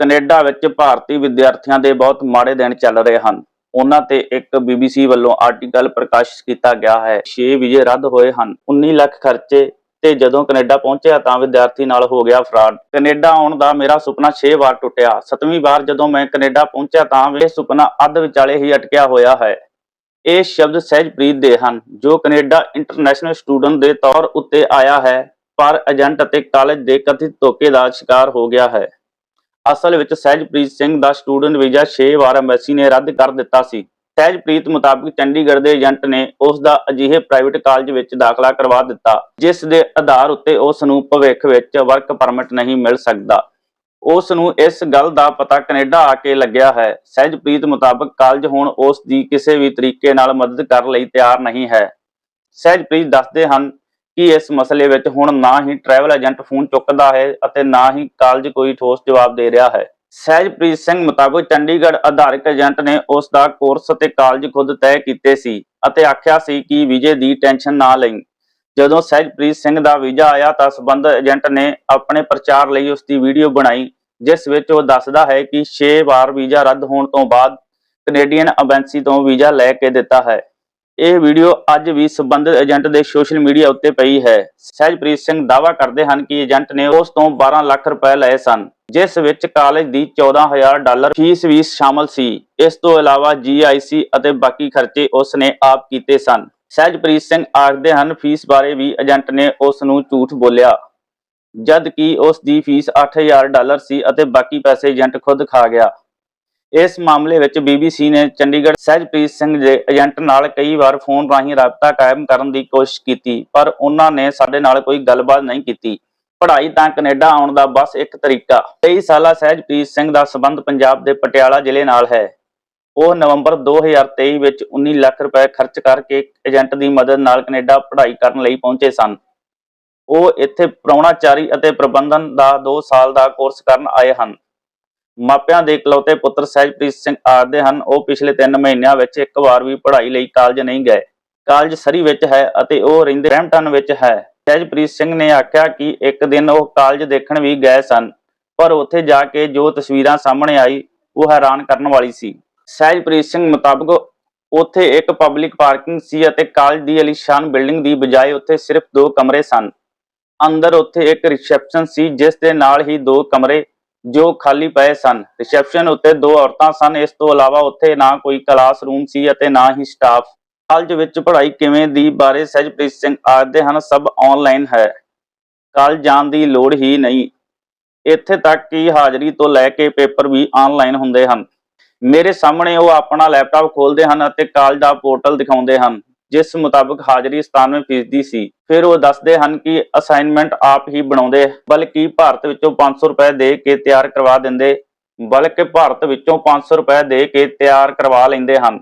Canada ਵਿੱਚ ਭਾਰਤੀ ਵਿਦਿਆਰਥੀਆਂ ਦੇ ਬਹੁਤ ਮਾੜੇ ਦਿਨ ਚੱਲ ਰਹੇ ਹਨ। ਉਹਨਾਂ ਤੇ ਇੱਕ BBC ਵੱਲੋਂ ਆਰਟੀਕਲ ਪ੍ਰਕਾਸ਼ਿਤ ਕੀਤਾ ਗਿਆ ਹੈ। 6 ਵੀਜ਼ੇ ਰੱਦ ਹੋਏ ਹਨ। 19 ਲੱਖ ਖਰਚੇ ਤੇ ਜਦੋਂ ਕੈਨੇਡਾ ਪਹੁੰਚਿਆ ਤਾਂ ਵਿਦਿਆਰਥੀ ਨਾਲ ਹੋ ਗਿਆ ਫਰਾਡ। ਕੈਨੇਡਾ ਆਉਣ ਦਾ ਮੇਰਾ ਸੁਪਨਾ 6 ਵਾਰ ਟੁੱਟਿਆ। 7ਵੀਂ ਵਾਰ ਜਦੋਂ ਮੈਂ ਕੈਨੇਡਾ ਪਹੁੰਚਿਆ ਤਾਂ ਇਹ ਸੁਪਨਾ ਅੱਧ ਵਿਚਾਲੇ ਹੀ ਅਟਕਿਆ ਹੋਇਆ ਹੈ। ਇਹ ਸ਼ਬਦ ਸਹਿਜਪ੍ਰੀਤ ਦੇ ਹਨ, ਜੋ ਕੈਨੇਡਾ ਇੰਟਰਨੈਸ਼ਨਲ ਸਟੂਡੈਂਟ ਦੇ ਤੌਰ ਉੱਤੇ ਆਇਆ ਹੈ, ਪਰ ਏਜੰਟ ਅਤੇ ਕਾਲਜ ਦੇ ਕਥਿਤ ਧੋਖੇ ਦਾ ਸ਼ਿਕਾਰ ਹੋ ਗਿਆ ਹੈ। ਅਸਲ ਵਿੱਚ ਸਹਿਜਪ੍ਰੀਤ ਸਿੰਘ ਦਾ ਸਟੂਡੈਂਟ ਵੀਜ਼ਾ 6 ਵਾਰ ਐਮਬੈਸੀ ਨੇ ਰੱਦ ਕਰ ਦਿੱਤਾ ਸੀ। ਸਹਿਜਪ੍ਰੀਤ ਮੁਤਾਬਕ ਚੰਡੀਗੜ੍ਹ ਦੇ ਏਜੰਟ ਨੇ ਉਸ ਦਾ ਅਜਿਹੇ ਪ੍ਰਾਈਵੇਟ ਕਾਲਜ ਵਿੱਚ ਦਾਖਲਾ ਕਰਵਾ ਦਿੱਤਾ, ਜਿਸ ਦੇ ਆਧਾਰ ਉੱਤੇ ਉਸ ਨੂੰ ਭਵਿੱਖ ਵਿੱਚ ਵਰਕ ਪਰਮਿਟ ਨਹੀਂ ਮਿਲ ਸਕਦਾ। ਉਸ ਨੂੰ ਇਸ ਗੱਲ ਦਾ ਪਤਾ ਕੈਨੇਡਾ ਆ ਕੇ ਲੱਗਿਆ ਹੈ। ਸਹਿਜਪ੍ਰੀਤ ਮੁਤਾਬਕ ਕਾਲਜ ਹੁਣ ਉਸ ਦੀ ਕਿਸੇ ਵੀ ਤਰੀਕੇ ਨਾਲ ਮਦਦ ਕਰਨ ਲਈ ਤਿਆਰ ਨਹੀਂ ਹੈ। ਸਹਿਜਪ੍ਰੀਤ ਦੱਸਦੇ ਹਨ ਕਿ ਇਸ ਮਸਲੇ ਵਿੱਚ ਹੁਣ ਨਾ ਹੀ ਟਰੈਵਲ ਏਜੰਟ ਫੋਨ ਚੁੱਕਦਾ ਹੈ ਅਤੇ ਨਾ ਹੀ ਕਾਲਜ ਕੋਈ ਠੋਸ ਜਵਾਬ ਦੇ ਰਿਹਾ ਹੈ। ਸਹਿਜਪ੍ਰੀਤ ਸਿੰਘ ਮੁਤਾਬਕ ਚੰਡੀਗੜ੍ਹ ਆਧਾਰਿਤ ਏਜੰਟ ਨੇ ਉਸ ਦਾ ਕੋਰਸ ਅਤੇ ਕਾਲਜ ਖੁਦ ਤੈਅ ਕੀਤੇ ਸੀ ਅਤੇ ਆਖਿਆ ਸੀ ਕਿ ਵੀਜ਼ੇ ਦੀ ਟੈਨਸ਼ਨ ਨਾ ਲਈ। ਜਦੋਂ ਸਹਿਜਪ੍ਰੀਤ ਸਿੰਘ ਦਾ ਵੀਜ਼ਾ ਆਇਆ ਤਾਂ ਸਬੰਧ ਏਜੰਟ ਨੇ ਆਪਣੇ ਪ੍ਰਚਾਰ ਲਈ ਉਸ ਦੀ ਵੀਡੀਓ ਬਣਾਈ, ਜਿਸ ਵਿੱਚ ਉਹ ਦੱਸਦਾ ਹੈ ਕਿ 6 ਵਾਰ ਵੀਜ਼ਾ ਰੱਦ ਹੋਣ ਤੋਂ ਬਾਅਦ ਕੈਨੇਡੀਅਨ ਐਮਬੈਸੀ ਤੋਂ ਵੀਜ਼ਾ ਲੈ ਕੇ ਦਿੱਤਾ ਹੈ। ਇਹ ਵੀਡੀਓ ਅੱਜ ਵੀ ਸਬੰਧਤ ਏਜੰਟ ਦੇ ਸੋਸ਼ਲ ਮੀਡੀਆ ਉੱਤੇ ਪਈ ਹੈ। ਸਹਿਜਪ੍ਰੀਤ ਸਿੰਘ ਦਾਅਵਾ ਕਰਦੇ ਹਨ ਕਿ ਏਜੰਟ ਨੇ ਉਸ ਤੋਂ 12 ਲੱਖ ਰੁਪਏ ਲਏ ਸਨ, ਜਿਸ ਵਿੱਚ ਕਾਲਜ ਦੀ 14000 ਡਾਲਰ ਫੀਸ ਵੀ ਸ਼ਾਮਲ ਸੀ। ਇਸ ਤੋਂ ਇਲਾਵਾ GIC ਅਤੇ ਬਾਕੀ ਖਰਚੇ ਉਸ ਨੇ ਆਪ ਕੀਤੇ ਸਨ। ਸਹਿਜਪ੍ਰੀਤ ਸਿੰਘ ਆਖਦੇ ਹਨ, ਫੀਸ ਬਾਰੇ ਵੀ ਏਜੰਟ ਨੇ ਉਸ ਨੂੰ ਝੂਠ ਬੋਲਿਆ। ਜਦ ਕਿ ਉਸ ਦੀ ਫੀਸ 8000 ਡਾਲਰ ਸੀ ਅਤੇ ਬਾਕੀ ਪੈਸੇ ਏਜੰਟ ਖੁਦ ਖਾ ਗਿਆ। ਇਸ ਮਾਮਲੇ ਵਿੱਚ BBC ਨੇ ਚੰਡੀਗੜ੍ਹ ਸਹਿਜਪ੍ਰੀਤ ਸਿੰਘ ਦੇ ਏਜੰਟ ਨਾਲ ਕਈ ਵਾਰ ਫੋਨ ਰਾਹੀਂ ਰਾਬਤਾ ਕਾਇਮ ਕਰਨ ਦੀ ਕੋਸ਼ਿਸ਼ ਕੀਤੀ, ਪਰ ਉਹਨਾਂ ਨੇ ਸਾਡੇ ਨਾਲ ਕੋਈ ਗੱਲਬਾਤ ਨਹੀਂ ਕੀਤੀ। ਪੜ੍ਹਾਈ ਤਾਂ ਕੈਨੇਡਾ ਆਉਣ ਦਾ ਬਸ ਇੱਕ ਤਰੀਕਾ। 23 ਸਾਲਾ ਸਹਿਜਪ੍ਰੀਤ ਸਿੰਘ ਦਾ ਸਬੰਧ ਪੰਜਾਬ ਦੇ ਪਟਿਆਲਾ ਜ਼ਿਲ੍ਹੇ ਨਾਲ ਹੈ। ਉਹ ਨਵੰਬਰ 2023 ਵਿੱਚ 19 ਲੱਖ ਰੁਪਏ ਖਰਚ ਕਰਕੇ ਏਜੰਟ ਦੀ ਮਦਦ ਨਾਲ ਕੈਨੇਡਾ ਪੜ੍ਹਾਈ ਕਰਨ ਲਈ ਪਹੁੰਚੇ ਸਨ। ਉਹ ਇੱਥੇ ਪ੍ਰਾਹੁਣਾਚਾਰੀ ਅਤੇ ਪ੍ਰਬੰਧਨ ਦਾ 2 ਸਾਲ ਦਾ ਕੋਰਸ ਕਰਨ ਆਏ ਹਨ। ਮਾਪਿਆਂ ਦੇ ਇਕਲੌਤੇ ਪੁੱਤਰ ਸਹਿਜਪ੍ਰੀਤ ਸਿੰਘ ਆਖਦੇ ਹਨ, ਉਹ ਪਿਛਲੇ 3 ਮਹੀਨਿਆਂ ਵਿੱਚ ਇੱਕ ਵਾਰ ਵੀ ਪੜ੍ਹਾਈ ਲਈ ਕਾਲਜ ਨਹੀਂ ਗਏ। ਕਾਲਜ ਸਰੀ ਵਿੱਚ ਹੈ ਅਤੇ ਉਹ ਰਹਿੰਦੇ ਬਰੈਂਪਟਨ ਵਿੱਚ ਹੈ। ਸਹਿਜਪ੍ਰੀਤ ਸਿੰਘ ਨੇ ਆਖਿਆ ਕਿ ਇੱਕ ਦਿਨ ਉਹ ਕਾਲਜ ਦੇਖਣ ਵੀ ਗਏ ਸਨ, ਪਰ ਉੱਥੇ ਜਾ ਕੇ ਜੋ ਤਸਵੀਰਾਂ ਸਾਹਮਣੇ ਆਈ, ਉਹ ਹੈਰਾਨ ਕਰਨ ਵਾਲੀ ਸੀ। ਸਹਿਜਪ੍ਰੀਤ ਸਿੰਘ ਮੁਤਾਬਕ ਉੱਥੇ ਇੱਕ ਪਬਲਿਕ ਪਾਰਕਿੰਗ ਸੀ ਅਤੇ ਕਾਲਜ ਦੀ ਅਲੀਸ਼ਾਨ ਬਿਲਡਿੰਗ ਦੀ ਬਜਾਏ ਉੱਥੇ ਸਿਰਫ ਦੋ ਕਮਰੇ ਸਨ। ਅੰਦਰ ਉੱਥੇ ਇੱਕ ਰਿਸੈਪਸ਼ਨ ਸੀ, ਜਿਸ ਦੇ ਨਾਲ ਹੀ ਦੋ ਕਮਰੇ ਜੋ ਖਾਲੀ ਪਏ ਸਨ। ਰਿਸੈਪਸ਼ਨ ਉੱਤੇ ਦੋ ਔਰਤਾਂ ਸਨ। ਇਸ ਤੋਂ ਇਲਾਵਾ ਉੱਥੇ ਨਾ ਕੋਈ ਕਲਾਸਰੂਮ ਸੀ ਅਤੇ ਨਾ ਹੀ ਸਟਾਫ। ਕਾਲਜ ਵਿੱਚ ਪੜ੍ਹਾਈ ਕਿਵੇਂ ਦੀ ਬਾਰੇ ਸਹਿਜਪ੍ਰੀਤ ਸਿੰਘ ਆਖਦੇ ਹਨ, ਸਭ ਆਨਲਾਈਨ ਹੈ। ਕਾਲਜ ਜਾਣ ਦੀ ਲੋੜ ਹੀ ਨਹੀਂ। ਇੱਥੇ ਤੱਕ ਕਿ ਹਾਜ਼ਰੀ ਤੋਂ ਲੈ ਕੇ ਪੇਪਰ ਵੀ ਆਨਲਾਈਨ ਹੁੰਦੇ ਹਨ। ਮੇਰੇ ਸਾਹਮਣੇ ਉਹ ਆਪਣਾ ਲੈਪਟਾਪ ਖੋਲਦੇ ਹਨ ਅਤੇ ਕਾਲਜ ਦਾ ਪੋਰਟਲ ਦਿਖਾਉਂਦੇ ਹਨ। ਜਿਸ ਮੁਤਾਬਕ ਹਾਜ਼ਰੀ 97% ਸੀ। ਫਿਰ ਉਹ ਦੱਸਦੇ ਹਨ ਕਿ ਅਸਾਈਨਮੈਂਟ ਆਪ ਹੀ ਬਣਾਉਂਦੇ, ਬਲਕਿ ਭਾਰਤ ਵਿੱਚੋਂ 500 ਰੁਪਏ ਦੇ ਕੇ ਤਿਆਰ ਕਰਵਾ ਦਿੰਦੇ, ਬਲਕਿ ਭਾਰਤ ਵਿੱਚੋਂ 500 ਰੁਪਏ ਦੇ ਕੇ ਤਿਆਰ ਕਰਵਾ ਲੈਂਦੇ ਹਨ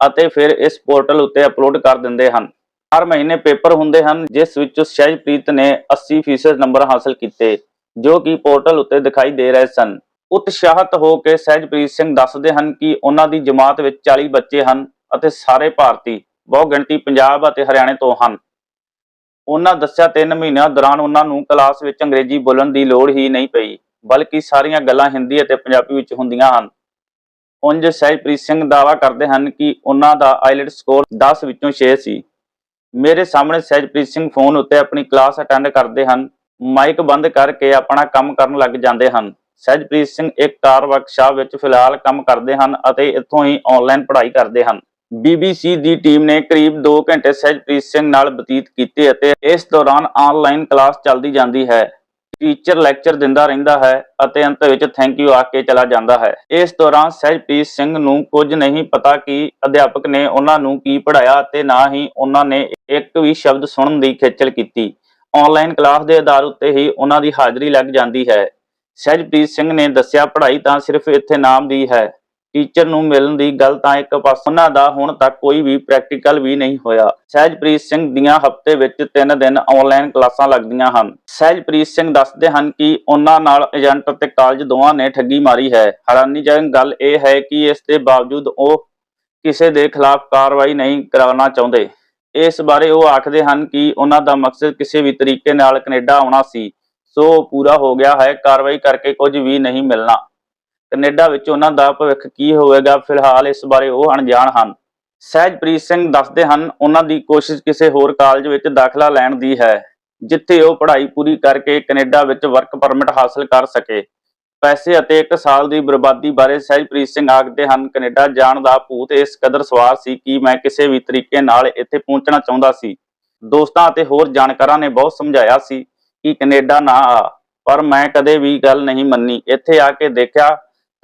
ਅਤੇ ਫਿਰ ਇਸ ਪੋਰਟਲ ਉੱਤੇ ਅਪਲੋਡ ਕਰ ਦਿੰਦੇ ਹਨ। ਹਰ ਮਹੀਨੇ ਪੇਪਰ ਹੁੰਦੇ ਹਨ, ਜਿਸ ਵਿੱਚ ਸਹਿਜਪ੍ਰੀਤ ਨੇ 80% ਨੰਬਰ ਹਾਸਲ ਕੀਤੇ, ਜੋ ਕਿ ਪੋਰਟਲ ਉੱਤੇ ਦਿਖਾਈ ਦੇ ਰਹੇ ਸਨ। ਉਤਸ਼ਾਹਤ ਹੋ ਕੇ ਸਹਿਜਪ੍ਰੀਤ ਸਿੰਘ ਦੱਸਦੇ ਹਨ ਕਿ ਉਹਨਾਂ ਦੀ ਜਮਾਤ ਵਿੱਚ 40 ਬੱਚੇ ਹਨ ਅਤੇ ਸਾਰੇ ਭਾਰਤੀ ਬਹੁ ਗਿਣਤੀ ਪੰਜਾਬ ਅਤੇ ਹਰਿਆਣੇ ਤੋਂ ਹਨ। ਉਹਨਾਂ ਦੱਸਿਆ 3 ਮਹੀਨਿਆਂ ਦੌਰਾਨ ਉਹਨਾਂ ਨੂੰ ਕਲਾਸ ਵਿੱਚ ਅੰਗਰੇਜ਼ੀ ਬੋਲਣ ਦੀ ਲੋੜ ਹੀ ਨਹੀਂ ਪਈ, ਬਲਕਿ ਸਾਰੀਆਂ ਗੱਲਾਂ ਹਿੰਦੀ ਅਤੇ ਪੰਜਾਬੀ ਵਿੱਚ ਹੁੰਦੀਆਂ ਹਨ। ਉਂਝ ਸਹਿਜਪ੍ਰੀਤ ਸਿੰਘ ਦਾਅਵਾ ਕਰਦੇ ਹਨ ਕਿ ਉਹਨਾਂ ਦਾ ਆਈਲੈਟ ਸਕੋਰ 10 ਵਿੱਚੋਂ 6 ਸੀ। ਮੇਰੇ ਸਾਹਮਣੇ ਸਹਿਜਪ੍ਰੀਤ ਸਿੰਘ ਫੋਨ ਉੱਤੇ ਆਪਣੀ ਕਲਾਸ ਅਟੈਂਡ ਕਰਦੇ ਹਨ, ਮਾਈਕ ਬੰਦ ਕਰਕੇ ਆਪਣਾ ਕੰਮ ਕਰਨ ਲੱਗ ਜਾਂਦੇ ਹਨ। ਸਹਿਜਪ੍ਰੀਤ ਸਿੰਘ ਇੱਕ ਕਾਰ ਵਰਕਸ਼ਾਪ ਵਿੱਚ ਫਿਲਹਾਲ ਕੰਮ ਕਰਦੇ ਹਨ ਅਤੇ ਇੱਥੋਂ ਹੀ ਆਨਲਾਈਨ ਪੜ੍ਹਾਈ ਕਰਦੇ ਹਨ। BBC ਦੀ ਟੀਮ ਨੇ ਕਰੀਬ 2 ਘੰਟੇ ਸਹਿਜਪ੍ਰੀਤ ਸਿੰਘ ਨਾਲ ਬਤੀਤ ਕੀਤੇ ਅਤੇ ਇਸ ਦੌਰਾਨ ਆਨਲਾਈਨ ਕਲਾਸ ਚੱਲਦੀ ਜਾਂਦੀ ਹੈ। ਟੀਚਰ ਲੈਕਚਰ ਦਿੰਦਾ ਰਹਿੰਦਾ ਹੈ ਅਤੇ ਅੰਤ ਵਿੱਚ ਥੈਂਕ ਯੂ ਆ ਕੇ ਚਲਾ ਜਾਂਦਾ ਹੈ। ਇਸ ਦੌਰਾਨ ਸਹਿਜਪ੍ਰੀਤ ਸਿੰਘ ਨੂੰ ਕੁਝ ਨਹੀਂ ਪਤਾ ਕਿ ਅਧਿਆਪਕ ਨੇ ਉਹਨਾਂ ਨੂੰ ਕੀ ਪੜ੍ਹਾਇਆ ਅਤੇ ਨਾ ਹੀ ਉਹਨਾਂ ਨੇ ਇੱਕ ਵੀ ਸ਼ਬਦ ਸੁਣਨ ਦੀ ਖੇਚਲ ਕੀਤੀ। ਆਨਲਾਈਨ ਕਲਾਸ ਦੇ ਆਧਾਰ ਉੱਤੇ ਹੀ ਉਹਨਾਂ ਦੀ ਹਾਜ਼ਰੀ ਲੱਗ ਜਾਂਦੀ ਹੈ। ਸਹਿਜਪ੍ਰੀਤ ਸਿੰਘ ਨੇ ਦੱਸਿਆ, ਪੜ੍ਹਾਈ ਤਾਂ ਸਿਰਫ ਇੱਥੇ ਨਾਮ ਦੀ ਹੈ। ਟੀਚਰ ਨੂੰ ਮਿਲਣ ਦੀ ਗੱਲ ਤਾਂ ਇੱਕ ਪਾਸੇ ਉਹਨਾਂ ਦਾ ਹੁਣ ਤੱਕ ਕੋਈ ਵੀ ਪ੍ਰੈਕਟੀਕਲ ਵੀ ਨਹੀਂ ਹੋਇਆ। ਸਹਿਜਪ੍ਰੀਤ ਸਿੰਘ ਦੀਆਂ ਹਫ਼ਤੇ ਵਿੱਚ 3 ਦਿਨ ਆਨਲਾਈਨ ਕਲਾਸਾਂ ਲੱਗਦੀਆਂ ਹਨ। ਸਹਿਜਪ੍ਰੀਤ ਸਿੰਘ ਦੱਸਦੇ ਹਨ ਕਿ ਉਹਨਾਂ ਨਾਲ ਏਜੰਟ ਅਤੇ ਕਾਲਜ ਦੋਵਾਂ ਨੇ ਠੱਗੀ ਮਾਰੀ ਹੈ। ਹੈਰਾਨੀਜਨਕ ਗੱਲ ਇਹ ਹੈ ਕਿ ਇਸ ਦੇ ਬਾਵਜੂਦ ਉਹ ਕਿਸੇ ਦੇ ਖਿਲਾਫ ਕਾਰਵਾਈ ਨਹੀਂ ਕਰਾਉਣਾ ਚਾਹੁੰਦੇ। ਇਸ ਬਾਰੇ ਉਹ ਆਖਦੇ ਹਨ ਕਿ ਉਹਨਾਂ ਦਾ ਮਕਸਦ ਕਿਸੇ ਵੀ ਤਰੀਕੇ ਨਾਲ ਕੈਨੇਡਾ ਆਉਣਾ ਸੀ। ਸੋ ਪੂਰਾ ਹੋ ਗਿਆ ਹੈ। ਕਾਰਵਾਈ ਕਰਕੇ ਕੁਝ ਵੀ ਨਹੀਂ ਮਿਲਣਾ। ਕੈਨੇਡਾ ਵਿੱਚ ਉਹਨਾਂ ਦਾ ਭਵਿੱਖ ਕੀ ਹੋਵੇਗਾ, ਫਿਲਹਾਲ ਇਸ ਬਾਰੇ ਉਹ ਅਣਜਾਣ ਹਨ। ਸਹਿਜਪ੍ਰੀਤ ਸਿੰਘ ਦੱਸਦੇ ਹਨ, ਉਹਨਾਂ ਦੀ ਕੋਸ਼ਿਸ਼ ਕਿਸੇ ਹੋਰ ਕਾਲਜ ਵਿੱਚ ਦਾਖਲਾ ਲੈਣ ਦੀ ਹੈ, ਜਿੱਥੇ ਉਹ ਪੜ੍ਹਾਈ ਪੂਰੀ ਕਰਕੇ ਕੈਨੇਡਾ ਵਿੱਚ ਵਰਕ ਪਰਮਿਟ ਹਾਸਲ ਕਰ ਸਕੇ। ਪੈਸੇ ਅਤੇ 1 ਸਾਲ ਦੀ ਬਰਬਾਦੀ ਬਾਰੇ ਸਹਿਜਪ੍ਰੀਤ ਸਿੰਘ ਆਖਦੇ ਹਨ, ਕੈਨੇਡਾ ਜਾਣ ਦਾ ਭੂਤ ਇਸ ਕਦਰ ਸਵਾਰ ਸੀ ਕਿ ਮੈਂ ਕਿਸੇ ਵੀ ਤਰੀਕੇ ਨਾਲ ਇੱਥੇ ਪਹੁੰਚਣਾ ਚਾਹੁੰਦਾ ਸੀ। ਦੋਸਤਾਂ ਅਤੇ ਹੋਰ ਜਾਣਕਾਰਾਂ ਨੇ ਬਹੁਤ ਸਮਝਾਇਆ ਸੀ ਕਿ ਕੈਨੇਡਾ ਨਾ ਆ, ਪਰ ਮੈਂ ਕਦੇ ਵੀ ਗੱਲ ਨਹੀਂ ਮੰਨੀ। ਇੱਥੇ ਆ ਕੇ ਦੇਖਿਆ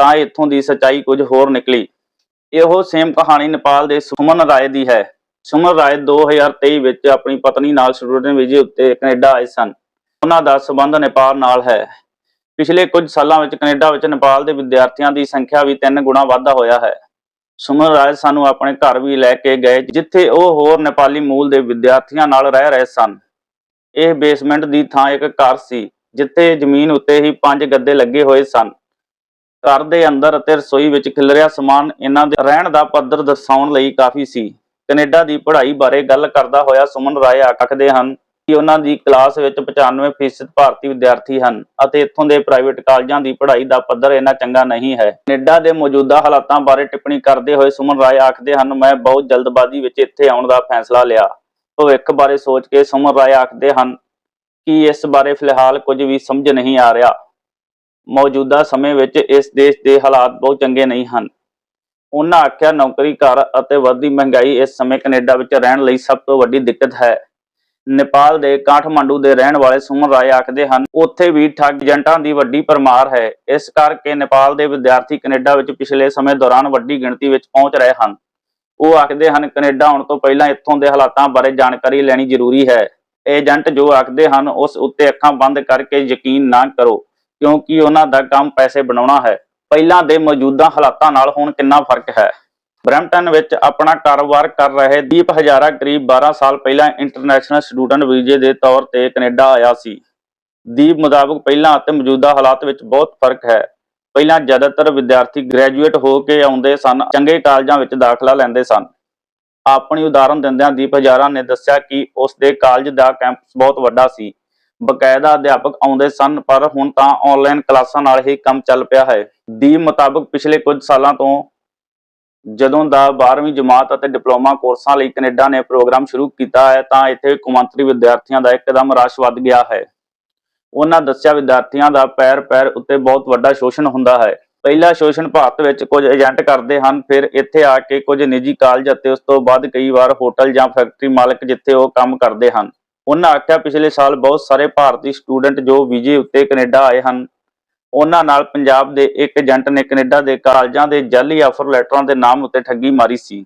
ਤਾਂ ਇੱਥੋਂ ਦੀ ਸੱਚਾਈ ਕੁਝ ਹੋਰ ਨਿਕਲੀ। ਇਹੋ ਸੇਮ ਕਹਾਣੀ ਨੇਪਾਲ ਦੇ ਸੁਮਨ ਰਾਏ ਦੀ ਹੈ। ਸੁਮਨ ਰਾਏ 2023 ਵਿੱਚ ਆਪਣੀ ਪਤਨੀ ਨਾਲ ਸਟੂਡੈਂਟ ਵੀਜ਼ੇ ਉੱਤੇ ਕੈਨੇਡਾ ਆਏ ਸਨ। ਉਹਨਾਂ ਦਾ ਸਬੰਧ ਨੇਪਾਲ ਨਾਲ ਹੈ। ਪਿਛਲੇ ਕੁਝ ਸਾਲਾਂ ਵਿੱਚ ਕੈਨੇਡਾ ਵਿੱਚ ਨੇਪਾਲ ਦੇ ਵਿਦਿਆਰਥੀਆਂ ਦੀ ਸੰਖਿਆ ਵੀ ਤਿੰਨ ਗੁਣਾ ਵਾਧਾ ਹੋਇਆ ਹੈ। ਸੁਮਨ ਰਾਏ ਸਾਨੂੰ ਆਪਣੇ ਘਰ ਵੀ ਲੈ ਕੇ ਗਏ, ਜਿੱਥੇ ਉਹ ਹੋਰ ਨੇਪਾਲੀ ਮੂਲ ਦੇ ਵਿਦਿਆਰਥੀਆਂ ਨਾਲ ਰਹਿ ਰਹੇ ਸਨ। ਇਹ ਬੇਸਮੈਂਟ ਦੀ ਥਾਂ ਇੱਕ ਘਰ ਸੀ, ਜਿੱਥੇ ਜ਼ਮੀਨ ਉੱਤੇ ਹੀ ਪੰਜ ਗੱਦੇ ਲੱਗੇ ਹੋਏ ਸਨ। ਘਰ ਦੇ ਅੰਦਰ ਅਤੇ ਰਸੋਈ ਵਿੱਚ ਖਿਲਰਿਆ ਸਮਾਨ ਇਹਨਾਂ ਦੇ ਰਹਿਣ ਦਾ ਪੱਧਰ ਦਰਸਾਉਣ ਲਈ ਕਾਫੀ ਸੀ। ਕੈਨੇਡਾ ਦੀ ਪੜ੍ਹਾਈ ਬਾਰੇ ਗੱਲ ਕਰਦਾ ਹੋਇਆ ਸੁਮਨ ਰਾਏ ਆਖਦੇ ਹਨ ਕਿ ਉਹਨਾਂ ਦੀ ਕਲਾਸ ਵਿੱਚ 95% ਭਾਰਤੀ ਵਿਦਿਆਰਥੀ ਹਨ ਅਤੇ ਇੱਥੋਂ ਦੇ ਪ੍ਰਾਈਵੇਟ ਕਾਲਜਾਂ ਦੀ ਪੜ੍ਹਾਈ ਦਾ ਪੱਧਰ ਇੰਨਾ ਚੰਗਾ ਨਹੀਂ ਹੈ। ਕੈਨੇਡਾ ਦੇ ਮੌਜੂਦਾ ਹਾਲਾਤਾਂ ਬਾਰੇ ਟਿੱਪਣੀ ਕਰਦੇ ਹੋਏ ਸੁਮਨ ਰਾਏ ਆਖਦੇ ਹਨ, ਮੈਂ ਬਹੁਤ ਜਲਦਬਾਜ਼ੀ ਵਿੱਚ ਇੱਥੇ ਆਉਣ ਦਾ ਫੈਸਲਾ ਲਿਆ। ਭਵਿੱਖ ਬਾਰੇ ਸੋਚ ਕੇ ਸੁਮਨ ਰਾਏ ਆਖਦੇ ਹਨ ਕਿ ਇਸ ਬਾਰੇ ਫਿਲਹਾਲ ਕੁਝ ਵੀ ਸਮਝ ਨਹੀਂ ਆ ਰਿਹਾ। ਮੌਜੂਦਾ ਸਮੇਂ ਵਿੱਚ ਇਸ ਦੇਸ਼ ਦੇ ਹਾਲਾਤ ਬਹੁਤ ਚੰਗੇ ਨਹੀਂ ਹਨ। ਉਹਨਾਂ ਆਖਿਆ, ਨੌਕਰੀ, ਘਰ ਅਤੇ ਵੱਧਦੀ ਮਹਿੰਗਾਈ ਇਸ ਸਮੇਂ ਕੈਨੇਡਾ ਵਿੱਚ ਰਹਿਣ ਲਈ ਸਭ ਤੋਂ ਵੱਡੀ ਦਿੱਕਤ ਹੈ। ਨੇਪਾਲ ਦੇ ਕਾਠਮਾਂਡੂ ਦੇ ਰਹਿਣ ਵਾਲੇ ਸੁਮਨ ਰਾਏ ਆਖਦੇ ਹਨ, ਉੱਥੇ ਵੀ ਠੱਗ ਏਜੰਟਾਂ ਦੀ ਵੱਡੀ ਪਰਮਾਰ ਹੈ। ਇਸ ਕਰਕੇ ਨੇਪਾਲ ਦੇ ਵਿਦਿਆਰਥੀ ਕੈਨੇਡਾ ਵਿੱਚ ਪਿਛਲੇ ਸਮੇਂ ਦੌਰਾਨ ਵੱਡੀ ਗਿਣਤੀ ਵਿੱਚ ਪਹੁੰਚ ਰਹੇ ਹਨ। ਉਹ ਆਖਦੇ ਹਨ, ਕੈਨੇਡਾ ਆਉਣ ਤੋਂ ਪਹਿਲਾਂ ਇੱਥੋਂ ਦੇ ਹਾਲਾਤਾਂ ਬਾਰੇ ਜਾਣਕਾਰੀ ਲੈਣੀ ਜ਼ਰੂਰੀ ਹੈ। ਏਜੰਟ ਜੋ ਆਖਦੇ ਹਨ, ਉਸ ਉੱਤੇ ਅੱਖਾਂ ਬੰਦ ਕਰਕੇ ਯਕੀਨ ਨਾ ਕਰੋ। ਕਿਉਂਕਿ ਉਹਨਾਂ ਦਾ ਕੰਮ ਪੈਸੇ ਬਣਾਉਣਾ ਹੈ। ਪਹਿਲਾਂ ਦੇ ਮੌਜੂਦਾ ਹਾਲਾਤਾਂ ਨਾਲ ਹੁਣ ਕਿੰਨਾ ਫ਼ਰਕ ਹੈ? ਬਰੈਂਪਟਨ ਵਿੱਚ ਆਪਣਾ ਕਾਰੋਬਾਰ ਕਰ ਰਹੇ ਦੀਪ ਹਜ਼ਾਰਾ ਕਰੀਬ 12 ਸਾਲ ਪਹਿਲਾਂ ਇੰਟਰਨੈਸ਼ਨਲ ਸਟੂਡੈਂਟ ਵੀਜ਼ੇ ਦੇ ਤੌਰ ਤੇ ਕੈਨੇਡਾ ਆਇਆ ਸੀ। ਦੀਪ ਮੁਤਾਬਕ ਪਹਿਲਾਂ ਅਤੇ ਮੌਜੂਦਾ ਹਾਲਾਤ ਵਿੱਚ ਬਹੁਤ ਫ਼ਰਕ ਹੈ। ਪਹਿਲਾਂ ਜ਼ਿਆਦਾਤਰ ਵਿਦਿਆਰਥੀ ਗ੍ਰੈਜੂਏਟ ਹੋ ਕੇ ਆਉਂਦੇ ਸਨ, ਚੰਗੇ ਕਾਲਜਾਂ ਵਿੱਚ ਦਾਖਲਾ ਲੈਂਦੇ ਸਨ। ਆਪਣੀ ਉਦਾਹਰਨ ਦਿੰਦਿਆਂ ਦੀਪ ਹਜ਼ਾਰਾ ਨੇ ਦੱਸਿਆ ਕਿ ਉਸ ਦੇ ਕਾਲਜ ਦਾ ਕੈਂਪਸ ਬਹੁਤ ਵੱਡਾ ਸੀ। ਬਕਾਇਦਾ ਅਧਿਆਪਕ ਆਉਂਦੇ ਸਨ, ਪਰ ਹੁਣ ਤਾਂ ਆਨਲਾਈਨ ਕਲਾਸਾਂ ਨਾਲ ਹੀ ਕੰਮ ਚੱਲ ਪਿਆ ਹੈ। ਦੀ ਮੁਤਾਬਕ ਪਿਛਲੇ ਕੁਝ ਸਾਲਾਂ ਤੋਂ ਜਦੋਂ ਦਾ 12ਵੀਂ ਜਮਾਤ ਅਤੇ ਡਿਪਲੋਮਾ ਕੋਰਸਾਂ ਲਈ ਕੈਨੇਡਾ ਨੇ ਪ੍ਰੋਗਰਾਮ ਸ਼ੁਰੂ ਕੀਤਾ ਹੈ, ਤਾਂ ਇੱਥੇ ਕੌਮਾਂਤਰੀ ਵਿਦਿਆਰਥੀਆਂ ਦਾ ਇੱਕਦਮ ਰਸ਼ ਵੱਧ ਗਿਆ ਹੈ। ਉਹਨਾਂ ਦੱਸਿਆ, ਵਿਦਿਆਰਥੀਆਂ ਦਾ ਪੈਰ ਪੈਰ ਉੱਤੇ ਬਹੁਤ ਵੱਡਾ ਸ਼ੋਸ਼ਣ ਹੁੰਦਾ ਹੈ। ਪਹਿਲਾ ਸ਼ੋਸ਼ਣ ਭਾਰਤ ਵਿੱਚ ਕੁਝ ਏਜੰਟ ਕਰਦੇ ਹਨ, ਫਿਰ ਇੱਥੇ ਆ ਕੇ ਕੁਝ ਨਿੱਜੀ ਕਾਲਜ ਅਤੇ ਉਸ ਤੋਂ ਬਾਅਦ ਕਈ ਵਾਰ ਹੋਟਲ ਜਾਂ ਫੈਕਟਰੀ ਮਾਲਕ ਜਿੱਥੇ ਉਹ ਕੰਮ ਕਰਦੇ ਹਨ। ਉਹਨਾਂ ਆਖਿਆ, ਪਿਛਲੇ ਸਾਲ ਬਹੁਤ ਸਾਰੇ ਭਾਰਤੀ ਸਟੂਡੈਂਟ ਜੋ ਵੀਜ਼ੇ ਉੱਤੇ ਕੈਨੇਡਾ ਆਏ ਹਨ, ਉਹਨਾਂ ਨਾਲ ਪੰਜਾਬ ਦੇ ਇੱਕ ਏਜੰਟ ਨੇ ਕੈਨੇਡਾ ਦੇ ਕਾਲਜਾਂ ਦੇ ਜਾਲੀ ਆਫਰ ਲੈਟਰਾਂ ਦੇ ਨਾਮ ਉੱਤੇ ਠੱਗੀ ਮਾਰੀ ਸੀ।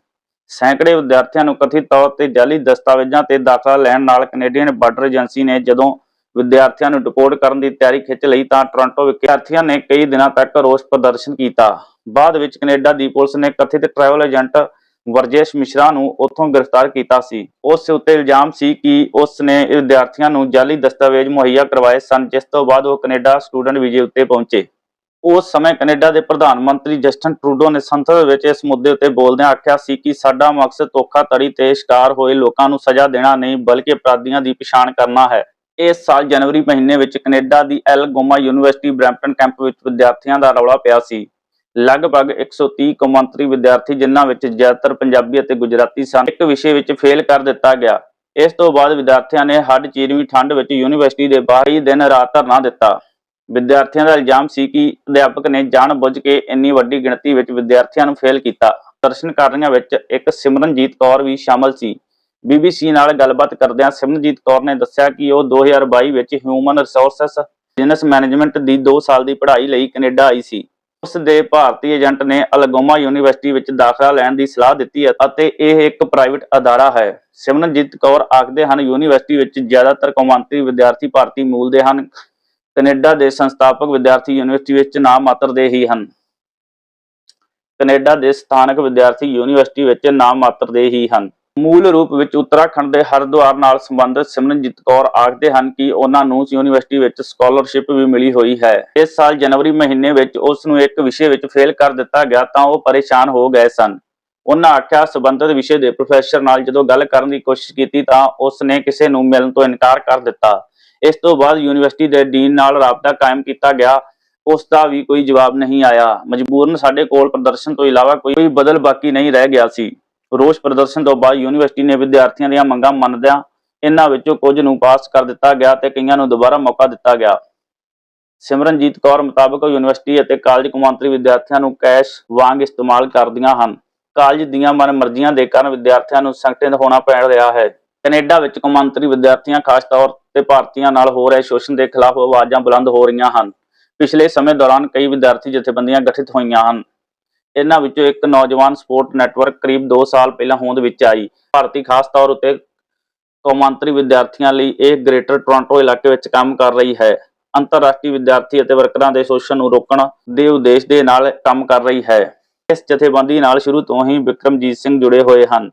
ਸੈਂਕੜੇ ਵਿਦਿਆਰਥੀਆਂ ਨੂੰ ਕਥਿਤ ਤੌਰ ਤੇ ਜਾਲੀ ਦਸਤਾਵੇਜ਼ਾਂ ਤੇ ਦਾਖਲਾ ਲੈਣ ਨਾਲ ਕੈਨੇਡੀਅਨ ਬਾਰਡਰ ਏਜੰਸੀ ਨੇ ਜਦੋਂ ਵਿਦਿਆਰਥੀਆਂ ਨੂੰ ਡਿਪੋਰਟ ਕਰਨ ਦੀ ਤਿਆਰੀ ਖਿੱਚ ਲਈ ਤਾਂ ਟੋਰਾਂਟੋ ਵਿਦਿਆਰਥੀਆਂ ਨੇ ਕਈ ਦਿਨਾਂ ਤੱਕ ਰੋਸ ਪ੍ਰਦਰਸ਼ਨ ਕੀਤਾ। ਬਾਅਦ ਵਿੱਚ ਕੈਨੇਡਾ ਦੀ ਪੁਲਿਸ ਨੇ ਕਥਿਤ ਟਰੈਵਲ ਏਜੰਟ ਵਰਜੇਸ਼ ਮਿਸ਼ਰਾ ਨੂੰ ਉੱਥੋਂ ਗ੍ਰਿਫਤਾਰ ਕੀਤਾ ਸੀ। ਉਸ ਉੱਤੇ ਇਲਜ਼ਾਮ ਸੀ ਕਿ ਉਸ ਨੇ ਵਿਦਿਆਰਥੀਆਂ ਨੂੰ ਜਾਲੀ ਦਸਤਾਵੇਜ਼ ਮੁਹੱਈਆ ਕਰਵਾਏ ਸਨ, ਜਿਸ ਤੋਂ ਬਾਅਦ ਉਹ ਕੈਨੇਡਾ ਸਟੂਡੈਂਟ ਵੀਜ਼ੇ ਉੱਤੇ ਪਹੁੰਚੇ। ਉਸ ਸਮੇਂ ਕੈਨੇਡਾ ਦੇ ਪ੍ਰਧਾਨ ਮੰਤਰੀ ਜਸਟਨ ਟਰੂਡੋ ਨੇ ਸੰਸਦ ਵਿੱਚ ਇਸ ਮੁੱਦੇ ਉੱਤੇ ਬੋਲਦਿਆਂ ਆਖਿਆ ਸੀ ਕਿ ਸਾਡਾ ਮਕਸਦ ਧੋਖਾਧੜੀ ਤੇ ਸ਼ਿਕਾਰ ਹੋਏ ਲੋਕਾਂ ਨੂੰ ਸਜ਼ਾ ਦੇਣਾ ਨਹੀਂ, ਬਲਕਿ ਅਪਰਾਧੀਆਂ ਦੀ ਪਛਾਣ ਕਰਨਾ ਹੈ। ਇਸ ਸਾਲ ਜਨਵਰੀ ਮਹੀਨੇ ਵਿੱਚ ਕੈਨੇਡਾ ਦੀ Algoma university Brampton camp ਵਿੱਚ ਵਿਦਿਆਰਥੀਆਂ ਦਾ ਰੌਲਾ ਪਿਆ ਸੀ। ਲਗਭਗ 130 ਕੌਮਾਂਤਰੀ ਵਿਦਿਆਰਥੀ, ਜਿਨ੍ਹਾਂ ਵਿੱਚ ਜ਼ਿਆਦਾਤਰ ਪੰਜਾਬੀ ਅਤੇ ਗੁਜਰਾਤੀ ਸਨ, ਇੱਕ ਵਿਸ਼ੇ ਵਿੱਚ ਫੇਲ ਕਰ ਦਿੱਤਾ ਗਿਆ। ਇਸ ਤੋਂ ਬਾਅਦ ਵਿਦਿਆਰਥੀਆਂ ਨੇ ਹੱਡ ਚੀਰਵੀਂ ਠੰਡ ਵਿੱਚ ਯੂਨੀਵਰਸਿਟੀ ਦੇ ਬਾਹਰ ਹੀ ਦਿਨ ਰਾਤ ਧਰਨਾ ਦਿੱਤਾ। ਵਿਦਿਆਰਥੀਆਂ ਦਾ ਇਲਜ਼ਾਮ ਸੀ ਕਿ ਅਧਿਆਪਕ ਨੇ ਜਾਣਬੁੱਝ ਕੇ ਇੰਨੀ ਵੱਡੀ ਗਿਣਤੀ ਵਿੱਚ ਵਿਦਿਆਰਥੀਆਂ ਨੂੰ ਫੇਲ ਕੀਤਾ। ਦਰਸ਼ਨਕਾਰੀਆਂ ਵਿੱਚ ਇੱਕ ਸਿਮਰਨਜੀਤ ਕੌਰ ਵੀ ਸ਼ਾਮਲ ਸੀ। BBC ਨਾਲ ਗੱਲਬਾਤ ਕਰਦਿਆਂ ਸਿਮਰਨਜੀਤ ਕੌਰ ਨੇ ਦੱਸਿਆ ਕਿ ਉਹ 2022 ਵਿੱਚ ਹਿਊਮਨ ਰਿਸੋਰਸਸ ਬਿਜ਼ਨਸ ਮੈਨੇਜਮੈਂਟ ਦੀ 2 ਸਾਲ ਦੀ ਪੜ੍ਹਾਈ ਲਈ ਕੈਨੇਡਾ ਆਈ ਸੀ। ਉਸ ਦੇ ਭਾਰਤੀ ਏਜੰਟ ਨੇ ਅਲਗੋਮਾ ਯੂਨੀਵਰਸਿਟੀ ਵਿੱਚ ਦਾਖਲਾ ਲੈਣ ਦੀ ਸਲਾਹ ਦਿੱਤੀ ਹੈ ਅਤੇ ਇਹ ਇੱਕ ਪ੍ਰਾਈਵੇਟ ਅਦਾਰਾ ਹੈ। ਸਿਮਰਨਜੀਤ ਕੌਰ ਆਖਦੇ ਹਨ, ਯੂਨੀਵਰਸਿਟੀ ਵਿੱਚ ਜ਼ਿਆਦਾਤਰ ਕੌਮਾਂਤਰੀ ਵਿਦਿਆਰਥੀ ਭਾਰਤੀ ਮੂਲ ਦੇ ਹਨ। ਕੈਨੇਡਾ ਦੇ ਸੰਸਥਾਪਕ ਵਿਦਿਆਰਥੀ ਯੂਨੀਵਰਸਿਟੀ ਵਿੱਚ ਨਾਮ ਮਾਤਰ ਦੇ ਹੀ ਹਨ। ਕੈਨੇਡਾ ਦੇ ਸਥਾਨਕ ਵਿਦਿਆਰਥੀ ਯੂਨੀਵਰਸਿਟੀ ਵਿੱਚ ਨਾਮ ਮਾਤਰ ਦੇ ਹੀ ਹਨ। ਮੂਲ ਰੂਪ ਵਿੱਚ ਉੱਤਰਾਖੰਡ ਦੇ ਹਰਿਦੁਆਰ ਨਾਲ ਸੰਬੰਧਿਤ ਸਿਮਰਨਜੀਤ ਕੌਰ ਆਖਦੇ ਹਨ ਕਿ ਉਹਨਾਂ ਨੂੰ ਯੂਨੀਵਰਸਿਟੀ ਵਿੱਚ ਸਕਾਲਰਸ਼ਿਪ ਵੀ ਮਿਲੀ ਹੋਈ ਹੈ। ਇਸ ਸਾਲ ਜਨਵਰੀ ਮਹੀਨੇ ਵਿੱਚ ਉਸ ਨੂੰ ਇੱਕ ਵਿਸ਼ੇ ਵਿੱਚ ਫੇਲ ਕਰ ਦਿੱਤਾ ਗਿਆ ਤਾਂ ਉਹ ਪਰੇਸ਼ਾਨ ਹੋ ਗਏ ਸਨ। ਉਹਨਾਂ ਆਖਿਆ, ਸੰਬੰਧਿਤ ਵਿਸ਼ੇ ਦੇ ਪ੍ਰੋਫੈਸਰ ਨਾਲ ਜਦੋਂ ਗੱਲ ਕਰਨ ਦੀ ਕੋਸ਼ਿਸ਼ ਕੀਤੀ ਤਾਂ ਉਸ ਨੇ ਕਿਸੇ ਨੂੰ ਮਿਲਣ ਤੋਂ ਇਨਕਾਰ ਕਰ ਦਿੱਤਾ। ਇਸ ਤੋਂ ਬਾਅਦ ਯੂਨੀਵਰਸਿਟੀ ਦੇ ਡੀਨ ਨਾਲ ਰਾਬਤਾ ਕਾਇਮ ਕੀਤਾ ਗਿਆ। ਉਸ ਦਾ ਵੀ ਕੋਈ ਜਵਾਬ ਨਹੀਂ ਆਇਆ। ਮਜਬੂਰਨ ਸਾਡੇ ਕੋਲ ਪ੍ਰਦਰਸ਼ਨ ਤੋਂ ਇਲਾਵਾ ਕੋਈ ਕੋਈ ਬਦਲ ਬਾਕੀ ਨਹੀਂ ਰਹਿ ਗਿਆ ਸੀ। ਰੋਸ ਪ੍ਰਦਰਸ਼ਨ ਤੋਂ ਬਾਅਦ ਯੂਨੀਵਰਸਿਟੀ ਨੇ ਵਿਦਿਆਰਥੀਆਂ ਦੀਆਂ ਮੰਗਾਂ ਮੰਨਦਿਆਂ ਇਹਨਾਂ ਵਿੱਚੋਂ ਕੁਝ ਨੂੰ ਪਾਸ ਕਰ ਦਿੱਤਾ ਗਿਆ ਤੇ ਕਈਆਂ ਨੂੰ ਦੁਬਾਰਾ ਮੌਕਾ ਦਿੱਤਾ ਗਿਆ। ਸਿਮਰਨਜੀਤ ਕੌਰ ਮੁਤਾਬਕ ਯੂਨੀਵਰਸਿਟੀ ਅਤੇ ਕਾਲਜ ਕੌਮਾਂਤਰੀ ਵਿਦਿਆਰਥੀਆਂ ਨੂੰ ਕੈਸ਼ ਵਾਂਗ ਇਸਤੇਮਾਲ ਕਰਦੀਆਂ ਹਨ। ਕਾਲਜ ਦੀਆਂ ਮਨਮਰਜ਼ੀਆਂ ਦੇ ਕਾਰਨ ਵਿਦਿਆਰਥੀਆਂ ਨੂੰ ਸੰਕਟਿਤ ਹੋਣਾ ਪੈ ਰਿਹਾ ਹੈ। ਕੈਨੇਡਾ ਵਿੱਚ ਕੌਮਾਂਤਰੀ ਵਿਦਿਆਰਥੀਆਂ, ਖਾਸ ਤੌਰ ਤੇ ਭਾਰਤੀਆਂ ਨਾਲ ਹੋ ਰਹੇ ਸ਼ੋਸ਼ਣ ਦੇ ਖਿਲਾਫ ਆਵਾਜ਼ਾਂ ਬੁਲੰਦ ਹੋ ਰਹੀਆਂ ਹਨ। ਪਿਛਲੇ ਸਮੇਂ ਦੌਰਾਨ ਕਈ ਵਿਦਿਆਰਥੀ ਜਥੇਬੰਦੀਆਂ ਗਠਿਤ ਹੋਈਆਂ ਹਨ। ਇਹਨਾਂ ਵਿੱਚੋਂ ਇੱਕ ਨੌਜਵਾਨ ਸਪੋਰਟ ਨੈਟਵਰਕ ਕਰੀਬ 2 ਸਾਲ ਪਹਿਲਾਂ ਹੋਂਦ ਵਿੱਚ ਆਈ। ਭਾਰਤੀ ਖਾਸ ਤੌਰ ਉੱਤੇ ਕੌਮਾਂਤਰੀ ਵਿਦਿਆਰਥੀਆਂ ਲਈ ਇਹ ਗ੍ਰੇਟਰ ਟੋਰਾਂਟੋ ਇਲਾਕੇ ਵਿੱਚ ਕੰਮ ਕਰ ਰਹੀ ਹੈ। ਅੰਤਰਰਾਸ਼ਟਰੀ ਵਿਦਿਆਰਥੀ ਅਤੇ ਵਰਕਰਾਂ ਦੇ ਸ਼ੋਸ਼ਣ ਨੂੰ ਰੋਕਣ ਦੇ ਉਦੇਸ਼ ਦੇ ਨਾਲ ਕੰਮ ਕਰ ਰਹੀ ਹੈ। ਇਸ ਜਥੇਬੰਦੀ ਨਾਲ ਸ਼ੁਰੂ ਤੋਂ ਹੀ ਵਿਕਰਮਜੀਤ ਸਿੰਘ ਜੁੜੇ ਹੋਏ ਹਨ।